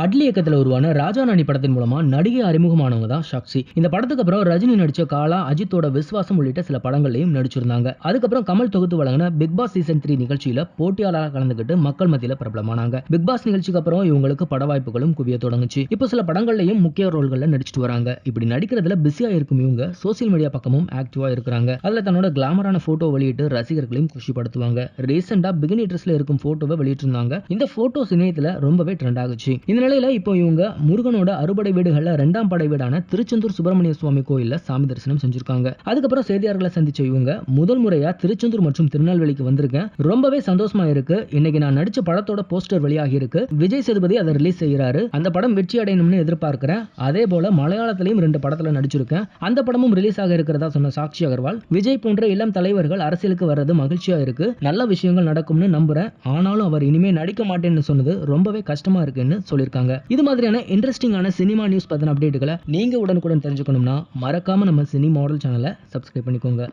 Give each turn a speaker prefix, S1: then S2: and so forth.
S1: அட்லி இயக்கத்தில் உருவான ராஜா ராணி படத்தின் மூலமா நடிகை அறிமுகமானவங்க தான் சாக்ஷி. இந்த படத்துக்கு அப்புறம் ரஜினி நடிச்ச காலா அஜித்தோட விஸ்வாசம் உள்ளிட்ட சில படங்களையும் நடிச்சிருந்தாங்க. அதுக்கப்புறம் கமல் தொகுத்து வழங்கின பிக் பாஸ் சீசன் த்ரீ நிகழ்ச்சியில போட்டியாளராக கலந்துக்கிட்டு மக்கள் மத்தியில பிரபலமானாங்க. பிக் பாஸ் நிகழ்ச்சிக்கு அப்புறம் இவங்களுக்கு பட வாய்ப்புகளும் குவிய தொடங்குச்சு. இப்போ சில படங்கள்லயும் முக்கிய ரோல்களில் நடிச்சிட்டு வராங்க. இப்படி நடிக்கிறதுல பிஸியா இருக்கும் இவங்க சோசியல் மீடியா பக்கமும் ஆக்டிவா இருக்கிறாங்க. அதுல தன்னோட கிளாமரான போட்டோ வெளியிட்டு ரசிகர்களையும் குஷிப்படுத்துவாங்க. ரீசெண்டா பிகினிட்ரஸ்ல இருக்கும் போட்டோவை வெளியிட்டிருந்தாங்க. இந்த போட்டோஸ் இணையத்துல ரொம்பவே ட்ரெண்ட் ஆகுச்சு. இந்த நிலையில இப்போ இவங்க முருகனோட அறுபடை வீடுகளில் ரெண்டாம் படை வீடான திருச்செந்தூர் சுப்பிரமணிய சுவாமி கோயிலில் சாமி தரிசனம் செஞ்சிருக்காங்க. அதுக்கப்புறம் செய்தியாளர்களை சந்திச்ச இவங்க முதல் முறையா திருச்செந்தூர் மற்றும் திருநெல்வேலிக்கு வந்திருக்கேன். ரொம்பவே சந்தோஷமா இருக்கு. இன்னைக்கு நான் நடிச்ச படத்தோட போஸ்டர் வெளியாகி இருக்கு. விஜய் சேதுபதி அதை ரிலீஸ் செய்யறாரு அந்த படம் வெற்றி அடையணும்னு எதிர்பார்க்கிறேன். அதே போல மலையாளத்திலையும் ரெண்டு படத்துல நடிச்சிருக்கேன். அந்த படமும் ரிலீஸ் ஆக இருக்கிறதா சொன்ன சாக்ஷி அகர்வால் விஜய் போன்ற இளம் தலைவர்கள் அரசியலுக்கு வர்றது மகிழ்ச்சியா இருக்கு. நல்ல விஷயங்கள் நடக்கும்னு நம்புறேன். ஆனாலும் அவர் இனிமே நடிக்க மாட்டேன்னு சொன்னது ரொம்பவே கஷ்டமா இருக்குன்னு சொல்லியிருக்காங்க. இது மாதிரியான இன்ட்ரெஸ்டிங்கான சினிமா நியூஸ் பற்றின அப்டேட்டுகளை நீங்க உடனுக்குடன் தெரிஞ்சுக்கணும்னா மறக்காம நம்ம சினி மாடல் சேனலை சப்ஸ்கிரைப் பண்ணிக்கோங்க.